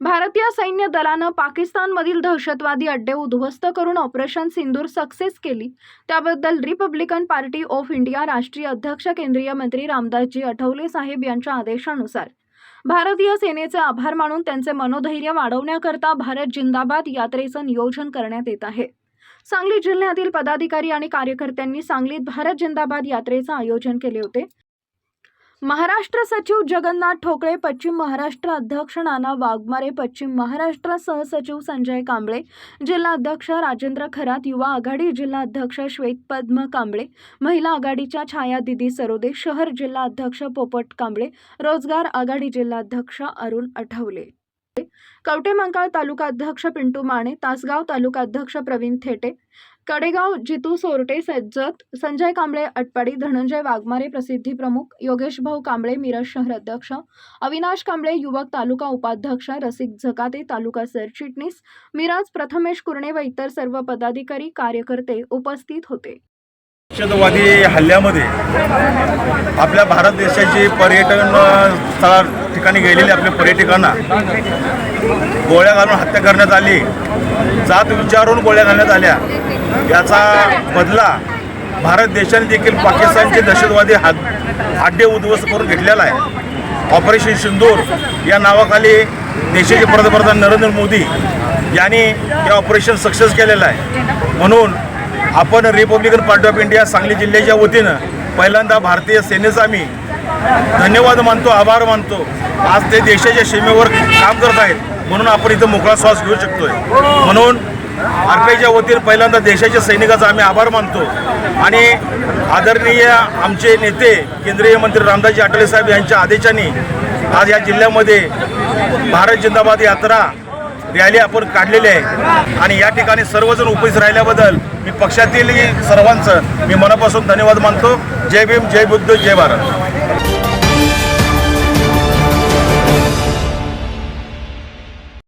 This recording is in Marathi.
भारतीय सैन्य दलानं पाकिस्तानमधील दहशतवादी अड्डे उद्ध्वस्त करून ऑपरेशन सिंदूर सक्सेस केली. त्याबद्दल रिपब्लिकन पार्टी ऑफ इंडिया राष्ट्रीय अध्यक्ष केंद्रीय मंत्री रामदासजी आठवले साहेब यांच्या आदेशानुसार भारतीय सेनेचे आभार मानून त्यांचे मनोधैर्य वाढवण्याकरता भारत जिंदाबाद यात्रेचं नियोजन करण्यात येत आहे. सांगली जिल्ह्यातील पदाधिकारी आणि कार्यकर्त्यांनी सांगलीत भारत जिंदाबाद यात्रेचं आयोजन केले होते. महाराष्ट्र सचिव जगन्नाथ ठोकळे पश्चिम महाराष्ट्र अध्यक्ष नाना वाघमारे पश्चिम महाराष्ट्र सहसचिव संजय कांबळे जिल्हा अध्यक्ष राजेंद्र खरात युवा आघाडी जिल्हा अध्यक्ष श्वेत पद्म कांबळे महिला आघाडीच्या छाया दिदी सरोदे शहर जिल्हा अध्यक्ष पोपट कांबळे रोजगार आघाडी जिल्हाध्यक्ष अरुण आठवले. कवटेमंकाळ तालुका अध्यक्ष पिंटू माने तासगाव तालुका अध्यक्ष प्रवीण थेटे कडेगाव जितू सोरटे सज्जत संजय कांबळे अटपाडी धनंजय वाघमारे प्रसिद्धी प्रमुख योगेश भाऊ कांबळे मिरज शहर अध्यक्ष अविनाश कांबळे युवक तालुका उपाध्यक्ष रसिक झकाते तालुका सरचिटणीस मिराज प्रथमेश कुर्णे व इतर सर्व पदाधिकारी कार्यकर्ते उपस्थित होते. दहशतवादी हल्ल्यामध्ये आपल्या भारत देशाची पर्यटन स्थळ ठिकाणी गेलेले आपल्या पर्यटकांना. गोळ्या घालून हत्या करण्यात आली. जात विचारून गोळ्या घालण्यात आल्या. याचा बदला भारत देशाने देखील पाकिस्तानचे दहशतवादी हात आड्डे उद्ध्वस्त करून घेतलेला आहे. ऑपरेशन सिंदूर या नावाखाली देशाचे पंतप्रधान नरेंद्र मोदी यांनी हे ऑपरेशन सक्सेस केलेलं आहे. म्हणून आपण republican party of India Sangli जिल्ह्याच्या वतीनं पहिल्यांदा भारतीय सेनेचा आम्ही धन्यवाद मानतो आभार मानतो. आज ते देशाच्या सीमेवर काम करत आहेत म्हणून आपण इथं मोकळा श्वास घेऊ शकतोय. म्हणून आरपीआयच्या वतीनं पहिल्यांदा देशाच्या सैनिकाचा आम्ही आभार मानतो. आणि आदरणीय आमचे नेते केंद्रीय मंत्री रामदासजी आठवले साहेब यांच्या आदेशाने आज या जिल्ह्यामध्ये भारत जिंदाबाद यात्रा रॅली आपण काढलेली आहे. आणि या ठिकाणी सर्वजण उपस्थित राहिल्याबद्दल मी पक्षातील सर्वांचं मी मनापासून धन्यवाद मानतो. जय भीम जय बुद्ध जय भारत.